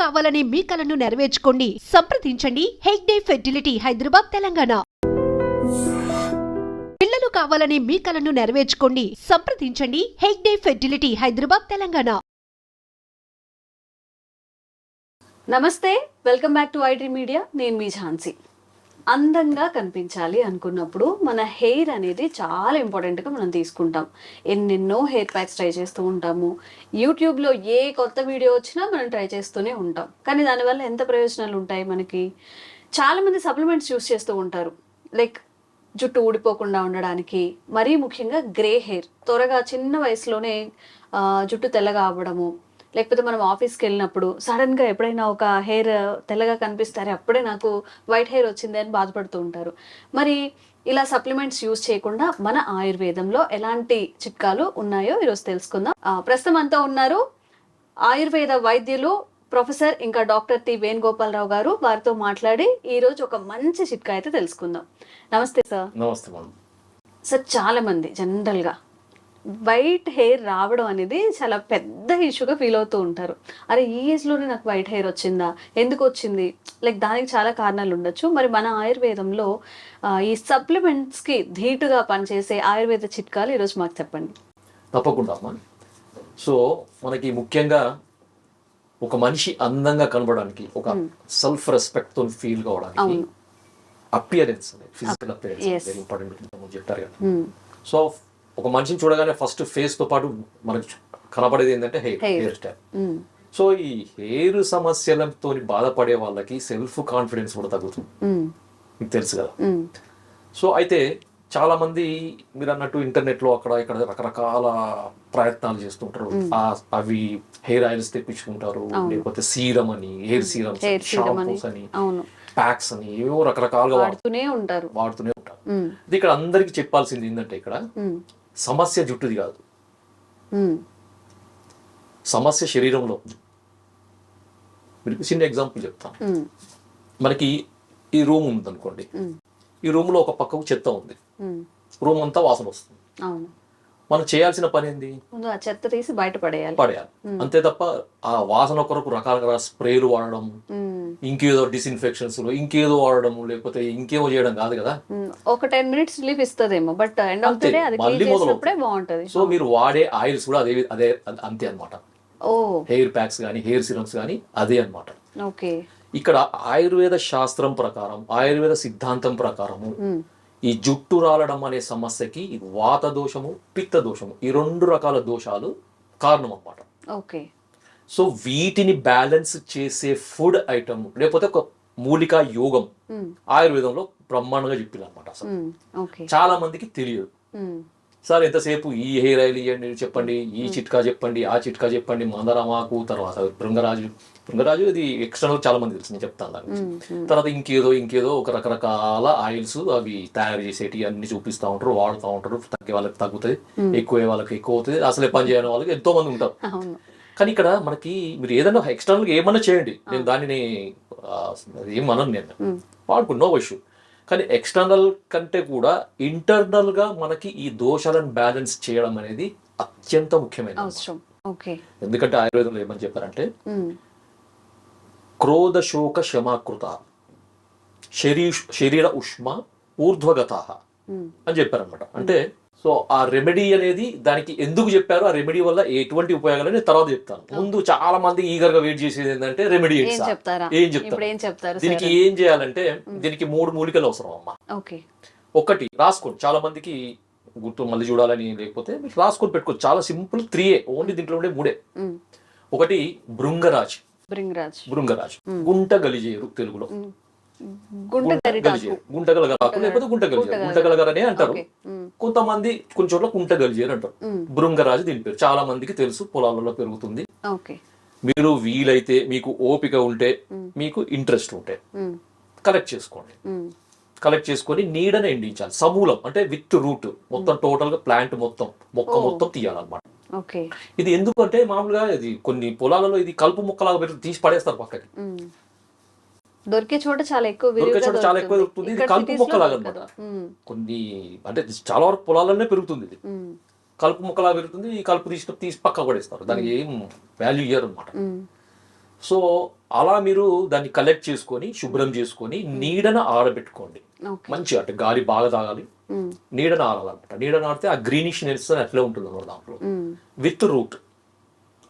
కావాలనే మీ కలను నెరవేర్చుకోండి. సంప్రదించండి. హెగ్డే ఫెర్టిలిటీ హైదరాబాద్ తెలంగాణ. పిల్లలు కావాలనే మీ కలను నెరవేర్చుకోండి. సంప్రదించండి. హెగ్డే ఫెర్టిలిటీ హైదరాబాద్ తెలంగాణ. నమస్తే. Welcome back to iDream media. నేను మీ ఝాన్సీ. అందంగా కనిపించాలి అనుకున్నప్పుడు మన హెయిర్ అనేది చాలా ఇంపార్టెంట్గా మనం తీసుకుంటాం. ఎన్నెన్నో హెయిర్ ప్యాక్స్ ట్రై చేస్తూ ఉంటాము. యూట్యూబ్లో ఏ కొత్త వీడియో వచ్చినా మనం ట్రై చేస్తూనే ఉంటాం. కానీ దానివల్ల ఎంత ప్రయోజనాలు ఉంటాయి మనకి? చాలామంది సప్లిమెంట్స్ యూస్ చేస్తూ ఉంటారు. లైక్ జుట్టు ఊడిపోకుండా ఉండడానికి మరీ ముఖ్యంగా గ్రే హెయిర్. త్వరగా చిన్న వయసులోనే జుట్టు తెల్లగా అవ్వడము లేకపోతే మనం ఆఫీస్కి వెళ్ళినప్పుడు సడన్గా ఎప్పుడైనా ఒక హెయిర్ తెల్లగా కనిపిస్తారే అప్పుడే నాకు వైట్ హెయిర్ వచ్చింది అని బాధపడుతూ ఉంటారు. మరి ఇలా సప్లిమెంట్స్ యూజ్ చేయకుండా మన ఆయుర్వేదంలో ఎలాంటి చిట్కాలు ఉన్నాయో ఈరోజు తెలుసుకుందాం. ప్రస్తుతం అంతా ఉన్నారు ఆయుర్వేద వైద్యులు ప్రొఫెసర్ ఇంకా డాక్టర్ టి వేణుగోపాలరావు గారు. వారితో మాట్లాడి ఈరోజు ఒక మంచి చిట్కా అయితే తెలుసుకుందాం. నమస్తే సార్. నమస్తే సార్ చాలా మంది జనరల్గా వైట్ హెయిర్ రావడం అనేది చాలా పెద్ద ఇష్యూగా ఫీల్ అవుతూ ఉంటారు. అరే ఈ ఏజ్లోనే నాకు వైట్ హెయిర్ వచ్చిందా? ఎందుకు వచ్చింది? లైక్ దానికి చాలా కారణాలు ఉండొచ్చు. మరి మన ఆయుర్వేదంలో ఈ సప్లిమెంట్స్కి ధీటుగా పనిచేసే ఆయుర్వేద చిట్కాలు ఈరోజు మాకు చెప్పండి. తప్పకుండా అమ్మా. సో మనకి ముఖ్యంగా ఒక మనిషి అందంగా కనబడడానికి ఒక సెల్ఫ్ రెస్పెక్ట్తో ఫీల్ కావడానికి. అపియరెన్స్ ఫిజికల్ అపియరెన్స్ ఇంపార్టెంట్ చెప్పారు కదా. సో ఒక మనిషిని చూడగానే ఫస్ట్ ఫేస్తో పాటు మనకి కనబడేది ఏంటంటే హెయిర్. Hair style. సో ఈ హెయిర్ సమస్యలతో బాధపడే వాళ్ళకి సెల్ఫ్ కాన్ఫిడెన్స్ కూడా తగ్గుతుంది. మీకు తెలుసు కదా. సో అయితే చాలా మంది మీరు అన్నట్టు ఇంటర్నెట్లో అక్కడ ఇక్కడ రకరకాల ప్రయత్నాలు చేస్తుంటారు అవి హెయిర్ ఆయిల్స్ తెప్పించుకుంటారు లేకపోతే సీరం అని హెయిర్ సీరం Hair serum అని. షాంపూస్ అని ప్యాక్స్ అని ఏవో రకరకాలుగా వాడు- వాడుతూనే ఉంటారు వాడుతూనే ఉంటారు ఇక్కడ అందరికి చెప్పాల్సింది ఏంటంటే ఇక్కడ. సమస్య జుట్టుది కాదు. సమస్య శరీరంలో ఉంది మీకు చిన్న ఎగ్జాంపుల్ చెప్తాను. మనకి ఈ రూమ్ ఉంది అనుకోండి. ఈ రూమ్లో ఒక పక్కకు చెత్త ఉంది. రూమ్ అంతా వాసన వస్తుంది మనం చేయాల్సిన పని ఏంది? ఆ చెత్త తీసి బయట పడేయాలి. పడేయాలి. అంతే తప్ప ఆ వాసన కొరకు రకాల స్ప్రేలు వాడడం. ఇంకేదో డిస్ఇన్ఫెక్షన్స్ ఇంకేదో వాడడం లేకపోతే ఇంకేమో చేయడం కాదు కదా. ఒక ten minutes relief ఇస్తుందేమో but end of the. Day అది మళ్ళీ బాగుంటది. సో మీరు వాడే ఆయిల్స్ కూడా అదే అదే అంతే అన్నమాట. ఓ. హెయిర్ ప్యాక్స్ కానీ హెయిర్ సిరమ్స్ కానీ అదే అన్నమాట. ఓకే. ఇక్కడ ఆయుర్వేద శాస్త్రం ప్రకారం ఆయుర్వేద సిద్ధాంతం ప్రకారము. ఈ జుట్టు రాలడం అనే సమస్యకి వాత దోషము పిత్త దోషము ఈ రెండు రకాల దోషాలు కారణం అన్నమాట ఓకే. సో వీటిని బ్యాలెన్స్ చేసే ఫుడ్ ఐటమ్ లేకపోతే ఒక మూలికా యోగం. ఆయుర్వేదంలో బ్రహ్మాండంగా చెప్పింది అనమాట అసలు చాలా మందికి తెలియదు. సార్ ఎంతసేపు ఈ హెయిర్ ఆయిల్ ఇవ్వండి చెప్పండి ఈ చిట్కా చెప్పండి ఆ చిట్కా చెప్పండి మందరమాకు తర్వాత బృంగరాజు బృంగరాజు ఇది ఎక్స్టర్నల్ చాలా మంది తెలుసు నేను చెప్తాను దాని గురించి. తర్వాత ఇంకేదో ఇంకేదో ఒక రకరకాల ఆయిల్స్ అవి తయారు చేసేటి అన్ని చూపిస్తూ ఉంటారు వాడుతూ ఉంటారు తగ్గే వాళ్ళకి తగ్గుతుంది ఎక్కువ వాళ్ళకి ఎక్కువ అవుతుంది అసలే పని చేయని వాళ్ళకి ఎంతో మంది ఉంటారు. కానీ ఇక్కడ మనకి మీరు ఏదైనా ఎక్స్టర్నల్ ఏమన్నా చేయండి. నేను దానిని ఏమనను నేను. వాడుకుని నో ఇష్యూ కానీ ఎక్స్టర్నల్ కంటే కూడా ఇంటర్నల్గా మనకి ఈ దోషాలను బ్యాలెన్స్ చేయడం అనేది అత్యంత ముఖ్యమైన ఎందుకంటే ఆయుర్వేదంలో ఏమని చెప్పారంటే క్రోధ శోక శమాకృత శరీ శరీర ఉష్మ ఊర్ధ్వగత. అని చెప్పారనమాట అంటే సో ఆ రెమెడీ అనేది దానికి ఎందుకు చెప్పారు? ఆ రెమెడీ వల్ల ఎటువంటి ఉపయోగాలు నేను తర్వాత చెప్తాను. ముందు చాలా మంది ఈగర్గా వెయిట్ చేసేది ఏంటంటే రెమెడీ ఏం చెప్తారా? దీనికి ఏం చేయాలంటే దీనికి మూడు మూలికలు అవసరం అమ్మా. ఓకే. ఒకటి రాసుకోండి. చాలా మందికి గుర్తు మళ్ళీ చూడాలని లేకపోతే మీరు రాసుకొని పెట్టుకోవచ్చు. చాలా సింపుల్ త్రీ ఓన్లీ దీంట్లో ఉండే మూడే. ఒకటి భృంగరాజ్. భృంగరాజ్. భృంగరాజ్. గుంట గలిజేరు తెలుగులో. గుంట గరిటాకు గలిజేరు గుంట గలగరాకు లేకపోతే గుంట గలిజేరు గుంట గలగరనే అంటారు. కొంతమంది కొన్ని చోట్ల కుంట గలిజేరు అంటారు. మ్మ్. భృంగరాజు దీని పేరు. చాలా మందికి తెలుసు పొలాలలో పెరుగుతుంది. మీరు వీలైతే మీకు ఓపిక ఉంటే మీకు ఇంట్రెస్ట్ ఉంటే. కలెక్ట్ చేసుకోండి. కలెక్ట్ చేసుకొని నీడన ఎండించాలి. సమూలం అంటే విత్ రూట్. మొత్తం టోటల్గా ప్లాంట్ మొత్తం మొక్క మొత్తం తీయాలన్నమాట. ఇది ఎందుకంటే మామూలుగా ఇది కొన్ని పొలాలలో ఇది కలుపు మొక్కలాగా పెరుగుతుంది తీసి పడేస్తారు పక్కకి. దొరికే చోట చాలా ఎక్కువ దొరికే చోట చాలా ఎక్కువ దొరుకుతుంది. ఇది కలుపు మొక్కలాగా. అనమాట. కొన్ని అంటే చాలా వరకు పొలాలనే పెరుగుతుంది ఇది. కలుపు మొక్కలా పెరుగుతుంది. ఈ కలుపు తీసి తీసి పక్క పడేస్తారు. దానికి ఏం వాల్యూ ఇయ్యరు అనమాట. సో అలా మీరు దాన్ని కలెక్ట్ చేసుకొని శుభ్రం చేసుకొని నీడన ఆరబెట్టుకోండి. మంచిగా అంటే గాలి బాగా తాగాలి. ఉమ్, నీడన ఆరాలన్నమాట నీడన ఆడితే ఆ గ్రీనిష్ నెల్స్ అట్లే ఉంటుంది అన్నమాట దాంట్లో. With root.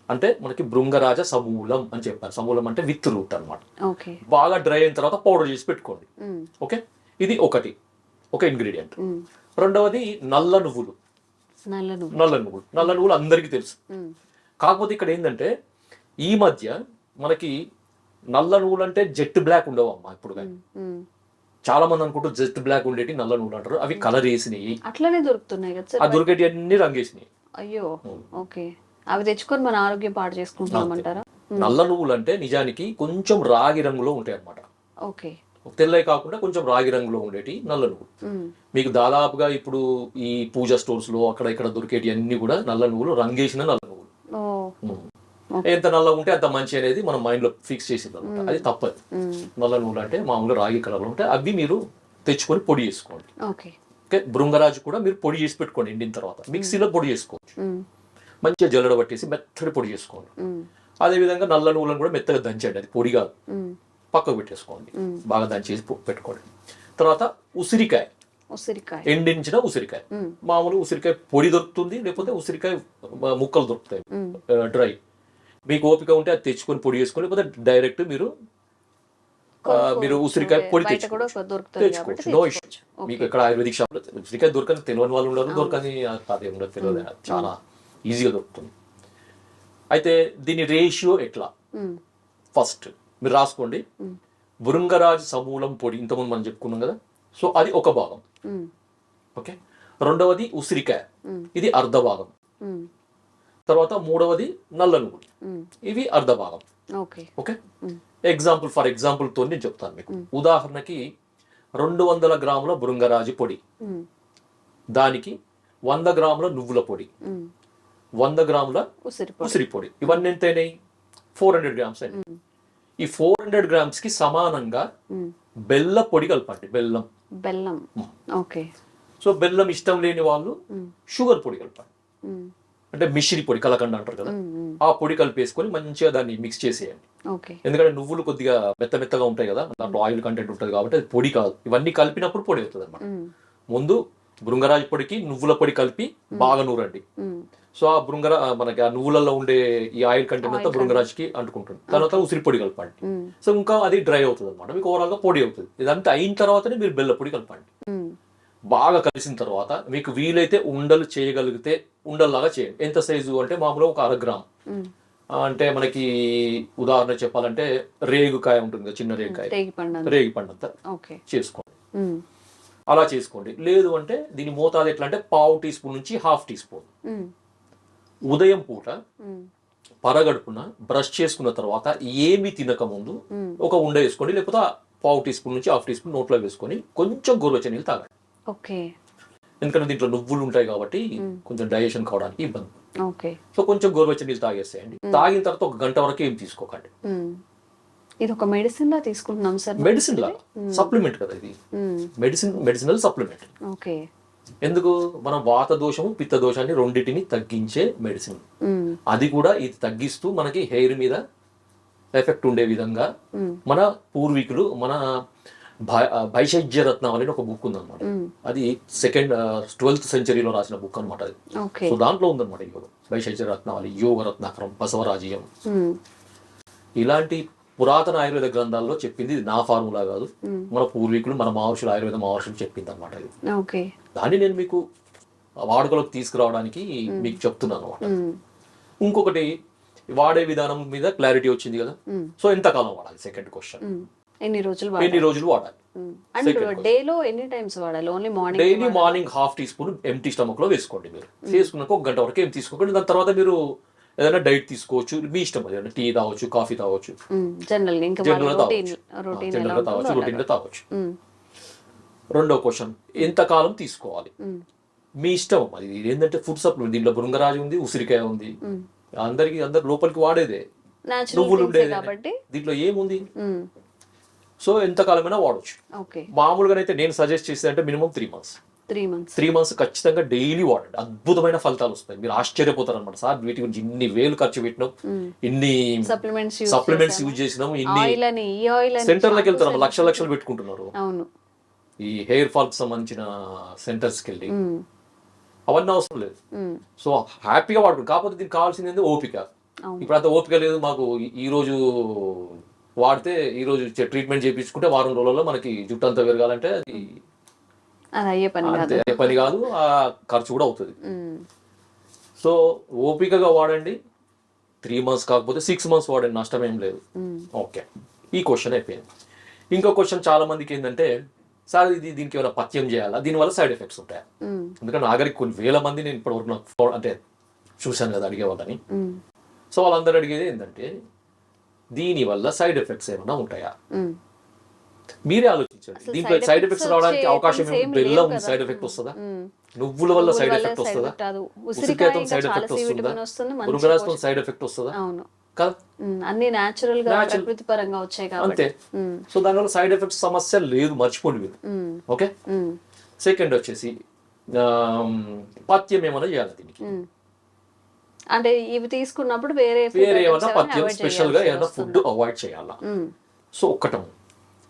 అంటే మనకి భృంగరాజ సమూలం అని చెప్పారు. సమూలం అంటే విత్ రూట్ అన్నమాట. ఓకే. బాగా డ్రై అయిన తర్వాత పౌడర్ చేసి పెట్టుకోండి. ఓకే? ఇది ఒకటి. ఒక ఇంగ్రీడియంట్. రెండవది నల్ల నువ్వులు. నల్ల నువ్వు నల్ల నువ్వులు. నల్ల నువ్వులు అందరికీ తెలుసు. కాకపోతే ఇక్కడ ఏంటంటే ఈ మధ్య మనకి నల్ల నువ్వులు అంటే జెట్ బ్లాక్ ఉండవు అమ్మా ఇప్పుడు కానీ. చాలా మంది అనుకుంటారు జెట్ బ్లాక్ ఉండేటి నల్ల నువ్వులు అంటారు. అవి కలర్ వేసినాయి అట్లనే దొరుకుతున్నాయి కదా ఆ సార్ దొరికేటి అన్ని రంగేసినాయి అయ్యో ఓకే. అవి తెచ్చుకొని మన ఆరోగ్యం పాడు చేసుకుంటున్నామంటారా నల్ల నువ్వులు అంటే నిజానికి కొంచెం రాగి రంగులో ఉంటాయి అన్నమాట ఓకే. తెల్లవి కాకుండా కొంచెం రాగి రంగులో ఉండేటి నల్ల నువ్వులు మీకు దాదాపుగా ఇప్పుడు ఈ పూజ స్టోర్స్లో అక్కడ ఇక్కడ దొరికేటి అన్ని కూడా నల్ల నువ్వులు రంగేసిన నల్ల నువ్వులు ఓ. ఉమ్. ఎంత నల్లగా ఉంటే అంత మంచి అనేది మనం మైండ్లో ఫిక్స్ చేసింది అనమాట అది తప్పదు. నల్ల నువ్వులు అంటే మామూలుగా రాగి కలర్లో ఉంటాయి అవి మీరు తెచ్చుకొని పొడి చేసుకోండి. ఓకే. బృంగరాజు కూడా మీరు పొడి చేసి పెట్టుకోండి ఎండిన తర్వాత. మిక్సీలో పొడి చేసుకోవచ్చు. మంచిగా జల్లడ పట్టేసి మెత్తడి పొడి చేసుకోండి. ఉమ్, అదే విధంగా నల్ల నువ్వులను కూడా మెత్తగా దంచండి. అది పొడి కాదు. పక్కకు పెట్టేసుకోండి. బాగా దంచేసి పెట్టుకోండి. తర్వాత ఉసిరికాయ. ఉసిరికాయ. ఎండించిన ఉసిరికాయ. మామూలు ఉసిరికాయ పొడి దొరుకుతుంది లేకపోతే ఉసిరికాయ ముక్కలు దొరుకుతాయి. డ్రై. మీకు ఓపిక ఉంటే అది తెచ్చుకొని పొడి చేసుకొని లేకపోతే డైరెక్ట్ మీరు మీరు ఉసిరికాయ పొడి తెచ్చుకోవచ్చు. నో ఇష్యూ మీకు ఎక్కడ ఆయుర్వేదిక్ షాప్లో ఉసిరికాయ దొరకని తెలియని వాళ్ళు ఉండరు దొరకని అదే ఉండదు తెలియదు. చాలా ఈజీగా దొరుకుతుంది. అయితే దీని రేషియో ఎట్లా? ఫస్ట్ మీరు రాసుకోండి. బృంగరాజ్ సమూలం పొడి ఇంతకుముందు మనం చెప్పుకున్నాం కదా. సో అది ఒక భాగం. ఓకే రెండవది ఉసిరికాయ. ఇది అర్ధ భాగం. తర్వాత మూడవది నల్ల నువ్వులు ఉమ్, ఇవి అర్ధ భాగం ఓకే? ఓకే ఎగ్జాంపుల్ ఫర్ ఎగ్జాంపుల్తో నేను చెప్తాను మీకు. ఉదాహరణకి రెండు వందల గ్రాముల బృంగరాజు పొడి. దానికి వంద గ్రాముల నువ్వుల పొడి. వంద గ్రాముల ఉసిరి పొడి. ఇవన్నీ ఎంత అయినాయి ఫోర్ హండ్రెడ్ గ్రామ్స్ అయినాయి ఈ ఫోర్ హండ్రెడ్ గ్రామ్స్కి సమానంగా బెల్ల పొడి కలపండి. బెల్లం. బెల్లం. ఓకే. సో బెల్లం ఇష్టం లేని వాళ్ళు షుగర్ పొడి కలపండి. అంటే మిశ్రి పొడి కలకండ అంటారు కదా. ఆ పొడి కలిపేసుకొని మంచిగా దాన్ని మిక్స్ చేసేయండి. ఎందుకంటే నువ్వులు కొద్దిగా మెత్త మెత్తగా ఉంటాయి కదా దాంట్లో ఆయిల్ కంటెంట్ ఉంటుంది కాబట్టి అది పొడి కాదు. ఇవన్నీ కలిపినప్పుడు పొడి అవుతుంది అనమాట ముందు బృంగరాజు పొడికి నువ్వుల పొడి కలిపి బాగా నూరండి. సో ఆ బృంగరా మనకి ఆ నువ్వులలో ఉండే ఈ ఆయిల్ కంటెంట్ అంతా బృంగరాజుకి అంటుకుంటుంది. తర్వాత ఉసిరి పొడి కలపండి. సో ఇంకా అది డ్రై అవుతుంది అనమాట మీకు ఓవరాల్గా పొడి అవుతుంది. ఇదంతా అయిన తర్వాతనే మీరు బెల్ల పొడి కలపండి బాగా కలిసిన తర్వాత మీకు వీలైతే ఉండలు చేయగలిగితే ఉండల్లాగా చేయండి. ఎంత సైజు అంటే మామూలుగా ఒక అర గ్రామ్. ఉమ్. ఆ, అంటే మనకి ఉదాహరణ చెప్పాలంటే రేగుకాయ ఉంటుంది కదా చిన్న రేగుకాయ. రేగి పండు రేగి పండంతా చేసుకోండి. అలా చేసుకోండి. లేదు అంటే దీని మోతాదు ఎట్లా అంటే పావు టీ స్పూన్ నుంచి హాఫ్ టీ స్పూన్. ఉదయం పూట పరగడుపున బ్రష్ చేసుకున్న తర్వాత ఏమి తినక ముందు. ఒక ఉండ వేసుకోండి. లేకపోతే పావు టీ స్పూన్ నుంచి హాఫ్ టీ స్పూన్ నోట్లో వేసుకొని కొంచెం గోరువెచ్చని నీళ్ళు తాగండి. ఓకే. ఎందుకంటే దీంట్లో నువ్వులు ఉంటాయి కాబట్టి కొంచెం డైజెషన్ కావడానికి ఇబ్బంది. ఓకే. సో కొంచెం గోరువెచ్చని నీళ్ళు తాగేసేయండి. తాగిన తర్వాత ఒక గంట వరకు ఏం తీసుకోకండి. ఇది ఒక మెడిసిన్ లా తీసుకుంటున్నాం సార్. మెడిసిన్ లాగా సప్లిమెంట్ కదా ఇది. Medicine medicinal supplement okay. ఎందుకు? మనం వాత దోషము పిత్త దోషాన్ని రెండింటిని తగ్గించే మెడిసిన్ అది కూడా ఇది తగ్గిస్తూ మనకి హెయిర్ మీద ఎఫెక్ట్ ఉండే విధంగా మన పూర్వీకులు మన భైషజ్య అని ఒక బుక్ ఉందన్నమాట. ఉమ్, అది సెకండ్ ట్వెల్త్ సెంచరీలో రాసిన బుక్ అన్నమాట అది. సో దాంట్లో ఉందన్నమాట యోగం భైషజ్య రత్నావళి యోగ రత్నాకరం బసవరాజీయం. ఇలాంటి పురాతన ఆయుర్వేద గ్రంథాల్లో చెప్పింది ఇది నా ఫార్ములా కాదు. మన పూర్వీకులు మన మహర్షులు ఆయుర్వేద మహర్షులు చెప్పింది అనమాట ఇది దాన్ని నేను మీకు వాడుకలోకి తీసుకురావడానికి మీకు చెప్తున్నాను అనమాట ఇంకొకటి వాడే విధానం మీద క్లారిటీ వచ్చింది కదా. సో ఎంతకాలం వాడాలి? Second question. ఎన్ని రోజులు ఎన్ని రోజులు వాడాలి. అండ్ డేలో ఎన్ని టైమ్స్ వాడాలి? Only morning daily morning half teaspoon empty స్టమక్లో వేసుకోండి మీరు. చేసుకున్నాక ఒక గంట వరకు ఏం తీసుకోకండి దాని తర్వాత మీరు ఏదైనా డైట్ తీసుకోవచ్చు. మీ ఇష్టం అది. టీ తాగొచ్చు కాఫీ తాగొచ్చు. జనరల్ ఇంకా జనరల్ రొటీన్ రొటీన్ జనరల్ తాగొచ్చు రొటీన్ తాగొచ్చు. ఉమ్, రెండో క్వశ్చన్ ఎంతకాలం తీసుకోవాలి? మీ ఇష్టం అది. ఏంటంటే ఫుడ్ సప్లిమెంట్ దీంట్లో బృంగరాజు ఉంది ఉసిరికాయ ఉంది. అందరికి అందరు లోపలికి వాడేదే. నువ్వులు ఉండేదే కాబట్టి. దీంట్లో ఏముంది? సో ఎంతకాలమైనా వాడచ్చు. అయితే నేను సజెస్ట్ చేసేది అంటే minimum three months. Three months. Three months ఖచ్చితంగా డైలీ వాడండి. అద్భుతమైన ఫలితాలు వస్తాయి. మీరు ఆశ్చర్యపోతారు అనమాట సార్ వీటి గురించి ఇన్ని వేలు ఖర్చు పెట్టినాం. ఇన్ని సప్లిమెంట్స్ సప్లిమెంట్స్ యూజ్ చేసినాం. ఇన్ని సెంటర్లకు వెళ్తారు లక్షల లక్షలు పెట్టుకుంటున్నారు. ఈ హెయిర్ ఫాల్కి సంబంధించిన సెంటర్స్కి వెళ్ళి. అవన్నీ అవసరం లేదు. సో హ్యాపీగా వాడుకోండి. కాకపోతే దీనికి కావాల్సింది ఓపిక. ఇప్పుడు అంత ఓపిక లేదు. మాకు ఈ రోజు వాడితే ఈ రోజు ట్రీట్మెంట్ చేయించుకుంటే వారం రోజుల్లో మనకి జుట్టు అంతా పెరగాలంటే అయ్యే పని కాదు ఆ ఖర్చు కూడా అవుతుంది. సో ఓపికగా వాడండి. త్రీ మంత్స్ కాకపోతే సిక్స్ మంత్స్ వాడండి నష్టం ఏం లేదు. ఓకే. ఈ క్వశ్చన్ అయిపోయింది. ఇంకో క్వశ్చన్ చాలా మందికి ఏంటంటే సార్ ఇది దీనికి ఏమైనా పథ్యం చేయాలా? దీనివల్ల సైడ్ ఎఫెక్ట్స్ ఉంటాయి? ఎందుకంటే నాగరికి కొన్ని వేల మంది నేను ఇప్పటివరకు అంటే చూశాను కదా అడిగే వాళ్ళని సో వాళ్ళందరూ అడిగేది ఏంటంటే దీనివల్ల సైడ్ ఎఫెక్ట్స్ ఏమైనా ఉంటాయా. మీరే ఆలోచించండి. దీంట్లో సైడ్ ఎఫెక్ట్స్ రావడానికి అవకాశం బెల్లం. సైడ్ ఎఫెక్ట్ వస్తుందా. నువ్వుల వల్ల సైడ్ ఎఫెక్ట్ వస్తుందా? ఉసిరికాయతో సైడ్ ఎఫెక్ట్ వస్తుందా? పోషక- సైడ్ ఎఫెక్ట్ వస్తుందా? కదా అన్ని న్యాచురల్గా. ప్రకృతి పరంగా వచ్చాయి అంతే. సో దానివల్ల సైడ్ ఎఫెక్ట్స్ సమస్య లేదు మర్చిపోండి మీరు. ఓకే? సెకండ్ వచ్చేసి పథ్యం ఏమైనా చేయాలి దీనికి. అంటే ఇవి తీసుకున్నప్పుడు వేరే వేరే ఏమైనా avoid స్పెషల్గా వస్తుంది. ఫుడ్ అవాయిడ్ చేయాలా? సో ఒక్కటం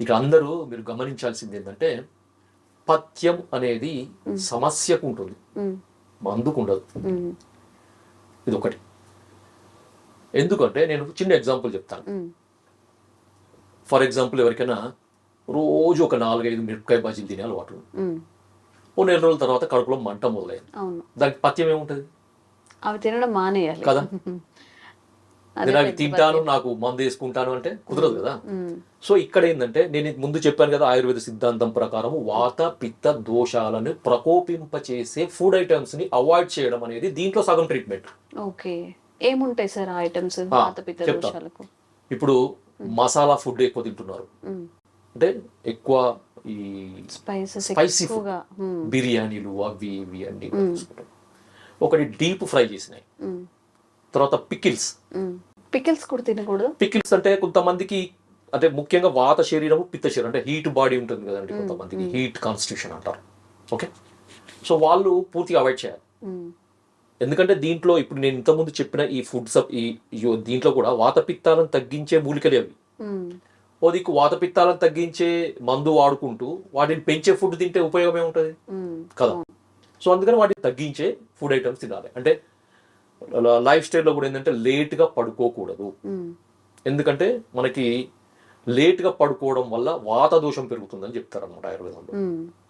ఇక అందరూ మీరు గమనించాల్సింది ఏంటంటే పథ్యం అనేది సమస్యకు ఉంటుంది. ఉమ్, మందుకు ఉండదు. ఉమ్, ఇది ఒకటి ఎందుకంటే నేను చిన్న ఎగ్జాంపుల్ చెప్తాను. ఫర్ ఎగ్జాంపుల్ ఎవరికైనా రోజు ఒక నాలుగైదు మిరపకాయ బజ్జీలు తినే అలవాటు ఓ నెల రోజుల తర్వాత కడుపులో మంట మొదలైంది. దానికి పథ్యం ఏముంటుంది? అవి తినడం మానేయాలి. కదా? అదే పెద్ద తింటాను నాకు మందు వేసుకుంటాను అంటే కుదరదు కదా? సో ఇక్కడ ఏంటంటే నేను ముందు చెప్పాను కదా ఆయుర్వేద సిద్ధాంతం ప్రకారం వాత పిత్త దోషాలను ప్రకోపింపచేసే ఫుడ్ ఐటమ్స్ని అవాయిడ్ చేయడం అనేది దీంట్లో సగం ట్రీట్మెంట్ ఓకే. ఏముంటాయి సార్ ఐటమ్స్ పాతపిత్త చెప్తా. దోషాలకు? ఇప్పుడు మసాలా ఫుడ్ ఎక్కువ తింటున్నారు. అంటే ఎక్కువ ఈ స్పైసెస్ స్పైసీ ఫుడ్ బిర్యానీలు అవి ఇవి అన్ని. ఒకటి డీప్ ఫ్రై చేసినాయి. తర్వాత పికిల్స్. పికిల్స్ కూడా తినకూడదు? పికిల్స్ అంటే కొంతమందికి అంటే ముఖ్యంగా వాత శరీరము పిత్త శరీరం అంటే హీట్ బాడీ ఉంటుంది కదండి కొంతమందికి. హీట్ కాన్స్టిట్యూషన్ అంటారు. ఓకే? సో వాళ్ళు పూర్తిగా అవాయిడ్ చేయాలి. ఎందుకంటే దీంట్లో ఇప్పుడు నేను ఇంతకుముందు చెప్పిన ఈ ఫుడ్ సబ్ ఈ దీంట్లో కూడా వాత పిత్తాలను తగ్గించే మూలికలే అవి ఓ దిక్కు వాత పిత్తాలను తగ్గించే మందు వాడుకుంటూ వాటిని పెంచే ఫుడ్ తింటే ఉపయోగం ఏముంటుంది? కదా. సో అందుకని వాటిని తగ్గించే ఫుడ్ ఐటమ్స్ తినాలి. అంటే లైఫ్ స్టైల్లో కూడా ఏంటంటే లేట్గా పడుకోకూడదు. ఎందుకంటే మనకి లేట్గా పడుకోవడం వల్ల వాత దోషం పెరుగుతుందని చెప్తారు అనమాట ఆయుర్వేదంలో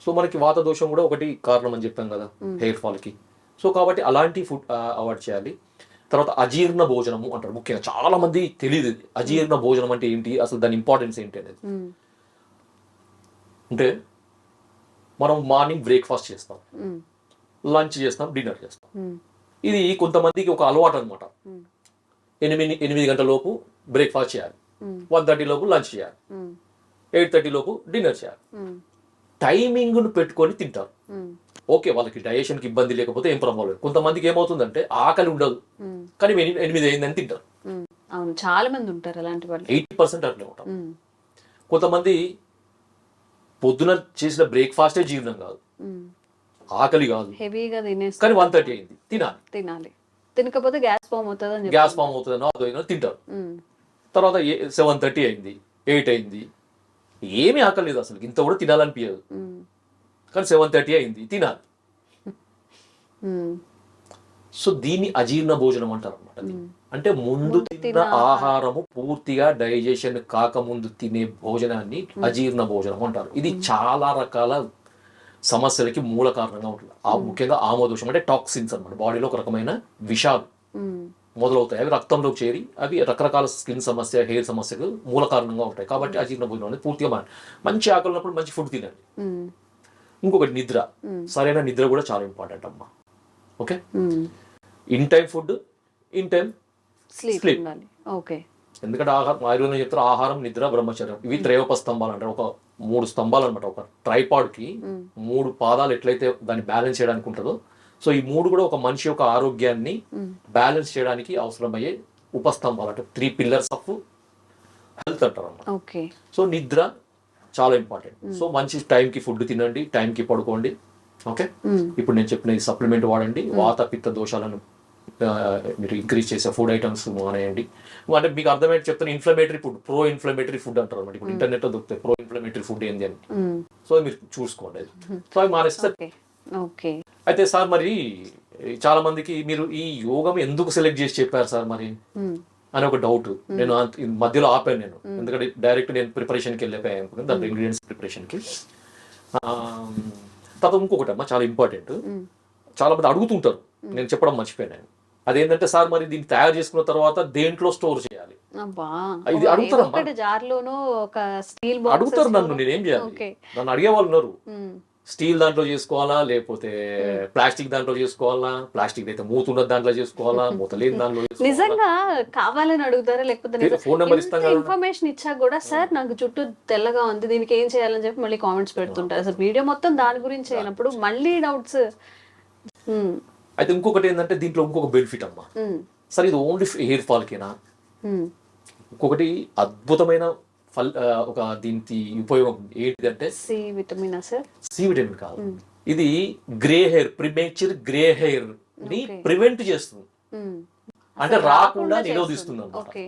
సో మనకి వాత దోషం కూడా ఒకటి కారణం అని చెప్పాం కదా హెయిర్ ఫాల్కి సో కాబట్టి అలాంటి ఫుడ్ అవాయిడ్ చేయాలి. తర్వాత అజీర్ణ భోజనము అంటారు ముఖ్యంగా. చాలా మంది తెలియదు ఇది. అజీర్ణ భోజనం అంటే ఏంటి? అసలు దాని ఇంపార్టెన్స్ ఏంటి అనేది. అంటే మనం మార్నింగ్ బ్రేక్ఫాస్ట్ చేస్తాం. లంచ్ చేస్తాం డిన్నర్ చేస్తాం. ఇది కొంతమందికి ఒక అలవాటు అనమాట ఎనిమిది ఎనిమిది గంటల లోపు బ్రేక్ఫాస్ట్ చేయాలి. వన్ థర్టీ లోపు లంచ్ చేయాలి. ఎయిట్ థర్టీ లోపు డిన్నర్ చేయాలి. టైమింగ్ను పెట్టుకొని తింటారు. ఓకే వాళ్ళకి డైజెషన్కి ఇబ్బంది లేకపోతే ఏం ప్రాబ్లం లేదు. కొంతమందికి ఏమవుతుందంటే ఆకలి ఉండదు. కానీ ఎని- ఎనిమిది అయిందని తింటారు. అవును చాలా మంది ఉంటారు అలాంటి వాళ్ళు. ఎయిటీ పర్సెంట్ అట్లే ఉంటారు. కొంతమంది పొద్దున చేసిన బ్రేక్ఫాస్టే జీర్ణం కాదు. ఆకలి కాదు. హెవీగా తినేస్తే కానీ వన్ థర్టీ అయింది. తినాలి. తినాలి. తినకపోతే గ్యాస్ ఫామ్ అవుతుంది గ్యాస్ ఫామ్ అవుతుందనో అదో ఏదో తింటారు. తర్వాత సెవెన్ థర్టీ అయింది. ఎయిట్ అయింది. ఏమీ ఆకలి లేదు అసలు. ఇంత కూడా తినాలనిపించదు కానీ సెవెన్ థర్టీ అయింది. తినాలి. సో దీన్ని అజీర్ణ భోజనం అంటారు అనమాట అంటే ముందు తిన్న ఆహారము పూర్తిగా డైజెషన్ కాకముందు తినే భోజనాన్ని అజీర్ణ భోజనం అంటారు. ఇది చాలా రకాల సమస్యలకి మూల కారణంగా ఉంటుంది. ఆ ముఖ్యంగా ఆమోదోషం అంటే టాక్సిన్స్ అన్నమాట. బాడీలో ఒక రకమైన విషాలు ఉమ్, మొదలవుతాయి. అవి రక్తంలోకి చేరి అవి రకరకాల స్కిన్ సమస్య హెయిర్ సమస్యకు మూల కారణంగా ఉంటాయి. కాబట్టి అజీర్ణ భోజనం అనేది పూర్తిగా మానే మంచి ఆకలి ఉన్నప్పుడు మంచి ఫుడ్ తినండి. ఇంకొకటి నిద్ర. సరైన నిద్ర కూడా చాలా ఇంపార్టెంట్ అమ్మా. Okay. In time food in time sleep okay ఎందుకంటే ఆహారం ఆయుర్వేదం చెప్తారు ఆహారం నిద్ర బ్రహ్మచర్యం. ఇవి త్రయోప స్తంభాలు అంటారు. ఒక మూడు స్తంభాలు అనమాట ఒక ట్రైపాడ్కి మూడు పాదాలు ఎట్లయితే దాన్ని బ్యాలెన్స్ చేయడానికి ఉంటుందో సో ఈ మూడు కూడా ఒక మనిషి యొక్క ఆరోగ్యాన్ని బ్యాలెన్స్ చేయడానికి అవసరమయ్యే ఉపస్తంభాలు అంటే త్రీ పిల్లర్స్ ఆఫ్ హెల్త్ అంటారు సో నిద్ర చాలా ఇంపార్టెంట్ సో మంచి టైంకి ఫుడ్ తినండి టైంకి పడుకోండి. ఓకే. ఇప్పుడు నేను చెప్పిన ఈ సప్లిమెంట్ వాడండి. వాత పిత్త దోషాలను మీరు ఇంక్రీజ్ చేసే ఫుడ్ ఐటమ్స్ మానేయండి. అంటే మీకు అర్థమయ్యేది చెప్తాను inflammatory food pro inflammatory food అంటారు అనమాట. ఇప్పుడు ఇంటర్నెట్లో దొరుకుతాయి ప్రో ఇన్ఫ్లమేటరీ ఫుడ్ ఏంది అని. సో మీరు చూసుకోండి సో అవి మానేస్తే ఓకే. అయితే సార్ మరి చాలా మందికి మీరు ఈ యోగం ఎందుకు సెలెక్ట్ చేసి చెప్పారు సార్ మరి. అని ఒక డౌట్ నేను మధ్యలో ఆపాను నేను. ఎందుకంటే డైరెక్ట్ నేను ప్రిపరేషన్కి వెళ్ళిపోయాను దాని ఇంగ్రీడియంట్స్ ప్రిపరేషన్కి తర్వాత ఇంకొకటి అమ్మా చాలా ఇంపార్టెంట్ చాలా మంది అడుగుతుంటారు. నేను చెప్పడం మర్చిపోయాను అదేంటంటే సార్ మరి దీన్ని తయారు చేసుకున్న తర్వాత దేంట్లో స్టోర్ చేయాలి? ఇది స్టీల్ అడుగుతారు నన్ను నేనేం చేయాలి? నన్ను అడిగే వాళ్ళు ఉన్నారు. స్టీల్ దాంట్లో చేసుకోవాలా? లేకపోతే ప్లాస్టిక్ దాంట్లో చేసుకోవాలా? ప్లాస్టిక్ అయితే మూత ఉన్న దాంట్లో చేసుకోవాలా? మూత లేని దాంట్లో? నిజంగా కావాలని అడుగుతారా? లేకపోతే ఫోన్ నెంబర్ ఇస్తాం కదా. ఇన్ఫర్మేషన్ ఇచ్చా కూడా సార్ నాకు జుట్టు తెల్లగా ఉంది దీనికి ఏం చేయాలని చెప్పి మళ్ళీ కామెంట్స్ పెడుతుంటారు. అసలు వీడియో మొత్తం దాని గురించి అయినప్పుడు మళ్ళీ డౌట్స్ అయితే ఇంకొకటి ఏంటంటే దీంట్లో ఇంకొక బెనిఫిట్ అమ్మా. సరే ఇది ఓన్లీ హెయిర్ ఫాల్కేనా ఇంకొకటి అద్భుతమైన ఫల్ ఒక దీనికి ఉపయోగం ఏంటిదంటే C vitamin sir? C vitamin కాదు. ఇది గ్రే హెయిర్ ప్రిమేచర్ గ్రే హెయిర్ని. ప్రివెంట్ చేస్తుంది. అంటే రాకుండా నిరోధిస్తుంది అన్నమాట ఓకే.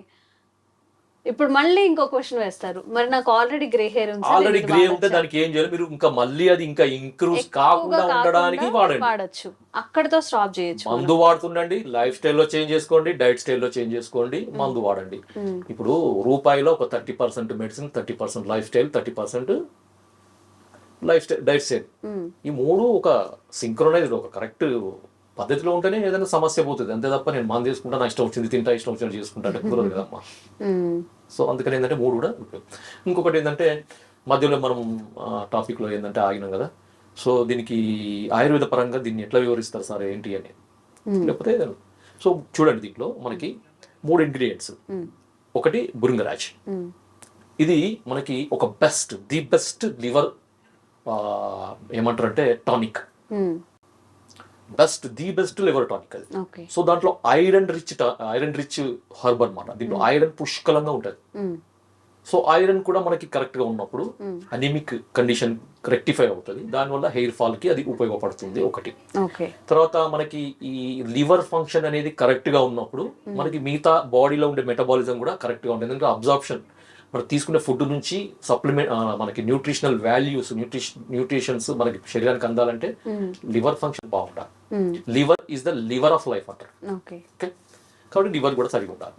ఇప్పుడు మళ్ళీ ఇంకో క్వశ్చన్ వేస్తారు. మరి నాకు ఆల్రెడీ గ్రే హెయిర్ ఉంది ఆల్రెడీ గ్రే ఉంటే? దానికి ఏం చేయాలి మీరు? ఇంకా మళ్ళీ అది ఇంకా ఇంక్రూజ్ ఎక్కువగా కాకుండా ఉండడానికి వాడండి. వాడొచ్చు. అక్కడితో స్టాప్ చేయొచ్చు మందు వాడుతుండండి. లైఫ్ స్టైల్లో చేంజ్ చేసుకోండి. డైట్ స్టైల్లో చేంజ్ చేసుకోండి. మందు వాడండి. ఇప్పుడు రూపాయిలో ఒక thirty percent medicine thirty percent lifestyle thirty percent lifestyle diet style. ఈ మూడు ఒక సింక్రోనైజ్డ్ ఒక కరెక్ట్ పద్ధతిలో ఉంటేనే ఏదైనా సమస్య పోతుంది. అంతే తప్ప నేను మందు తీసుకుంటా నా ఇష్టం వచ్చింది తింటా ఇష్టం వచ్చినట్టు చేసుకుంటా అంటే కుదరదు కదమ్మా. మ్మ్. సో అందుకని ఏంటంటే మూడు కూడా. ఇంకొకటి ఏంటంటే మధ్యలో మనం టాపిక్లో ఏంటంటే ఆగినాం కదా. సో దీనికి ఆయుర్వేద పరంగా దీన్ని ఎట్లా వివరిస్తారు సార్ ఏంటి అని? లేకపోతే సో చూడండి దీంట్లో మనకి మూడు ఇంగ్రీడియంట్స్. ఒకటి బురింగరాజ్. ఇది మనకి ఒక బెస్ట్ ది బెస్ట్ లివర్ ఏమంటారు అంటే tonic. Best the best liver tonic అది సో దాంట్లో iron rich iron rich herb అన్నమాట. దీంట్లో ఐరన్ పుష్కలంగా ఉంటుంది. సో ఐరన్ కూడా మనకి కరెక్ట్గా ఉన్నప్పుడు అనిమిక్ కండిషన్ రెక్టిఫై అవుతుంది. దానివల్ల హెయిర్ ఫాల్కి అది ఉపయోగపడుతుంది ఒకటి. తర్వాత మనకి ఈ లివర్ ఫంక్షన్ అనేది కరెక్ట్గా ఉన్నప్పుడు మనకి మిగతా బాడీలో ఉండే మెటబాలిజం కూడా కరెక్ట్గా ఉంటుంది ఎందుకంటే అబ్జార్ప్షన్ మనం తీసుకునే ఫుడ్ నుంచి సప్లిమెంట్ మనకి న్యూట్రిషనల్ వాల్యూస్ న్యూట్రిషన్ న్యూట్రిషన్స్ మనకి శరీరానికి అందాలంటే లివర్ ఫంక్షన్ బాగుండాలి. Liver is the liver of life అంటారు కాబట్టి లివర్ కూడా సరిగా ఉండాలి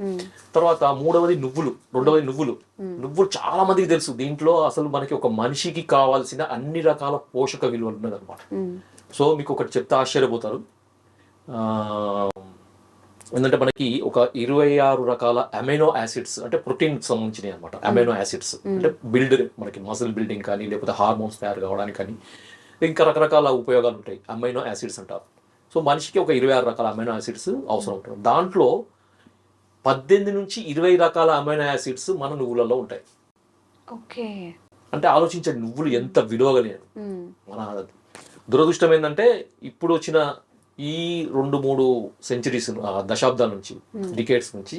తర్వాత మూడవది నువ్వులు రెండవది నువ్వులు. నువ్వులు చాలా మందికి తెలుసు. దీంట్లో అసలు మనకి ఒక మనిషికి కావాల్సిన అన్ని రకాల పోషక విలువలు ఉన్నది అనమాట మ్మ్. సో మీకు ఒకటి చెప్తే ఆశ్చర్యపోతారు. ఏంటంటే మనకి ఒక ఇరవై ఆరు రకాల అమైనో యాసిడ్స్ అంటే ప్రోటీన్ సంబంధించినవి అనమాట అమైనో యాసిడ్స్. అంటే బిల్డ్ మనకి మసిల్ బిల్డింగ్ కానీ లేకపోతే హార్మోన్స్ తయారు కావడానికి కానీ ఇంకా రకరకాల ఉపయోగాలు ఉంటాయి. అమైనో యాసిడ్స్ అంటారు. సో మనిషికి ఒక ఇరవై ఆరు రకాల అమైనో యాసిడ్స్ అవసరం ఉంటుంది. దాంట్లో పద్దెనిమిది నుంచి ఇరవై రకాల అమైనో యాసిడ్స్ మన నువ్వులలో ఉంటాయి. ఓకే. అంటే ఆలోచించండి నువ్వులు ఎంత విలువగలిగాను. మన దురదృష్టం ఏంటంటే ఇప్పుడు వచ్చిన ఈ రెండు మూడు సెంచరీస్ దశాబ్దాల నుంచి డికేట్స్ నుంచి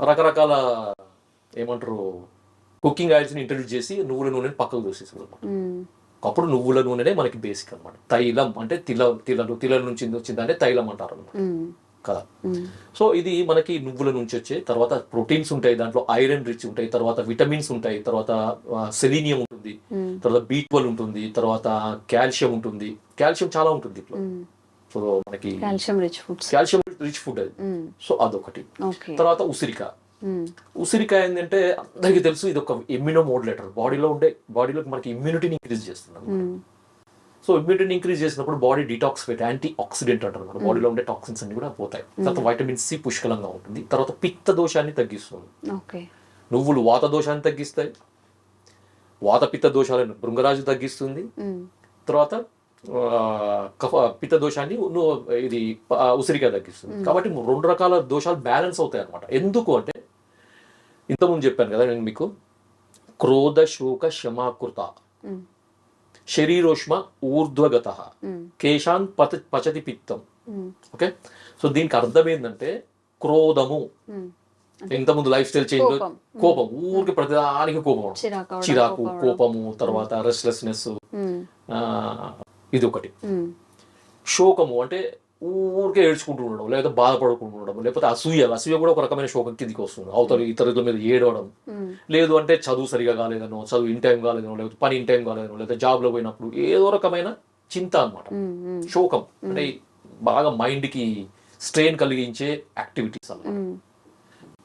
రకరకాల ఏమంటారు కుకింగ్ ఆయిల్స్ని ఇంట్రడ్యూస్ చేసి నువ్వుల నూనెని పక్కకు దూసేసారు అప్పుడు నువ్వుల నూనెనే మనకి బేసిక్ అన్నమాట తైలం అంటే తిల తిలలు తిలల నుంచి వచ్చిందంటే తైలం అంటారు అన్నమాట మ్మ్. కదా. సో ఇది మనకి నువ్వుల నుంచి వచ్చే తర్వాత ప్రోటీన్స్ ఉంటాయి దాంట్లో ఐరన్ రిచ్ ఉంటాయి తర్వాత విటమిన్స్ ఉంటాయి తర్వాత సెలీనియం ఉంటుంది. తర్వాత బీ ఉంటుంది తర్వాత కాల్షియం ఉంటుంది కాల్షియం చాలా ఉంటుంది ఇట్లా. సో మనకి calcium rich foods calcium rich food అది. సో అదొకటి తర్వాత ఉసిరిక మ్మ్. ఉసిరిక ఏంటంటే అందరికీ తెలుసు ఇది ఒక ఇమ్యూనో మోడ్యులేటర్ బాడీలో ఉండే బాడీలో మనకి ఇమ్యూనిటీని ఇంక్రీజ్ చేస్తుంది. సో ఇమ్యూనిటీని ఇంక్రీజ్ చేసినప్పుడు బాడీ డిటాక్స్ యాంటీ ఆక్సిడెంట్ అంటారు మన బాడీలో ఉండే టాక్సిన్స్ అన్ని కూడా పోతాయి. తర్వాత వైటమిన్ సి పుష్కలంగా ఉంటుంది. తర్వాత పిత్త దోషాన్ని తగ్గిస్తుంది. నువ్వులు వాత దోషాన్ని తగ్గిస్తాయి. వాత పిత్త దోషాలను భృంగరాజు తగ్గిస్తుంది. మ్మ్. తర్వాత కఫ పిత్త దోషాన్ని ఇది ఆ, ఉసిరికాయ తగ్గిస్తుంది. కాబట్టి రెండు రకాల దోషాలు బ్యాలెన్స్ అవుతాయి అనమాట. ఎందుకు అంటే ఇంతకుముందు చెప్పాను కదా నేను మీకు క్రోధ శోక మ్మ్. శరీరోష్మ ఊర్ధ్వగత. కేశాన్ పత పచతి పిత్తం. ఓకే సో దీనికి అర్థం ఏంటంటే క్రోధము. ఇంతకుముందు లైఫ్ స్టైల్ చేంజ్ కోపం. ఊరికి ప్రతిదానికి కోపం చిరాకు. కోపము తర్వాత రెస్ట్లెస్నెస్. ఇది ఒకటి శోకము అంటే ఊరికే ఏడ్చుకుంటూ ఉండడం లేదా బాధపడుకుంటూ ఉండడం లేకపోతే అసూయ అసూయ కూడా ఒక రకమైన శోకం కిందికి వస్తుంది. అవతల ఇతరుల మీద ఏడవడం. ఉమ్, లేదు అంటే చదువు సరిగా కాలేదనో చదువు ఇన్ టైం కాలేదనో లేకపోతే పని ఇన్ టైం కాలేదనో లేదా జాబ్లో పోయినప్పుడు ఏదో రకమైన చింత ఉమ్, ఉమ్, శోకం. అంటే బాగా మైండ్కి స్ట్రెయిన్ కలిగించే యాక్టివిటీస్ అన్నమాట.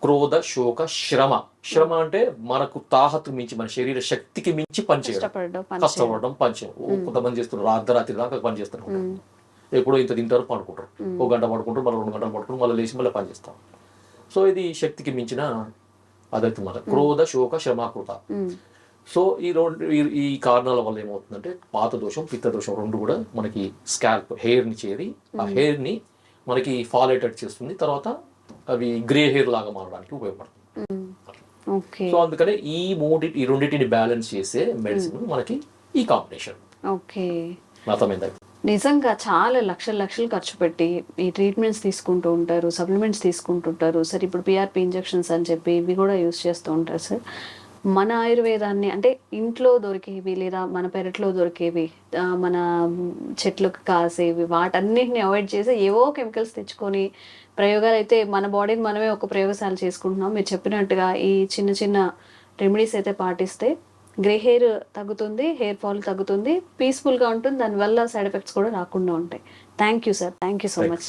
క్రోధ శోక శ్రమ. శ్రమ అంటే మనకు తాహతు మించి మన శరీర శక్తికి మించి పనిచేయడం కష్టపడడం పని కష్టపడడం పనిచేయడం కొంతమంది చేస్తున్నారు అర్ధరాత్రి దాకా పని చేస్తున్నారు ఉమ్, ఎప్పుడో ఇంత తింటారు పడుకుంటారు. ఒక గంట పడుకుంటారు మళ్ళీ రెండు గంటలు పడుకుంటారు మళ్ళీ లేచి మళ్ళీ పని చేస్తాం సో ఇది శక్తికి మించిన అదైతే మన క్రోధ శోక శ్రమాకృత సో ఈ రెండు ఈ- కారణాల వల్ల ఏమవుతుందంటే పాత దోషం పిత్త దోషం రెండు కూడా మనకి స్కాల్ప్ హెయిర్ని చేరి ఆ హెయిర్ని మనకి ఫాల్ అయ్యేటట్టు చేస్తుంది. తర్వాత అవి గ్రే హెయిర్ లాగా మారడానికి ఉపయోగపడుతుంది. సో అందుకనే ఈ మూడి ఈ రెండింటిని బ్యాలెన్స్ చేసే మెడిసిన్ మనకి ఈ కాంబినేషన్. ఓకే. అర్థమైందా నిజంగా చాలా లక్షల లక్షలు ఖర్చు పెట్టి ఈ ట్రీట్మెంట్స్ తీసుకుంటూ ఉంటారు సప్లిమెంట్స్ తీసుకుంటుంటారు. సార్ ఇప్పుడు పిఆర్పి ఇంజెక్షన్స్ అని చెప్పి ఇవి కూడా యూస్ చేస్తూ ఉంటారు సార్. మన ఆయుర్వేదాన్ని అంటే ఇంట్లో దొరికేవి లేదా మన పెరట్లో దొరికేవి మన చెట్లకు కాసేవి వాటన్నిటిని అవాయిడ్ చేసి ఏవో కెమికల్స్ తెచ్చుకొని ప్రయోగాలు అయితే మన బాడీని మనమే ఒక ప్రయోగశాల చేసుకుంటున్నాం. మీరు చెప్పినట్టుగా ఈ చిన్న చిన్న రెమెడీస్ అయితే పాటిస్తే గ్రే హెయిర్ తగ్గుతుంది హెయిర్ ఫాల్ తగ్గుతుంది. పీస్ఫుల్గా ఉంటుంది దానివల్ల సైడ్ ఎఫెక్ట్స్ కూడా రాకుండా ఉంటాయి. Thank you sir thank you so much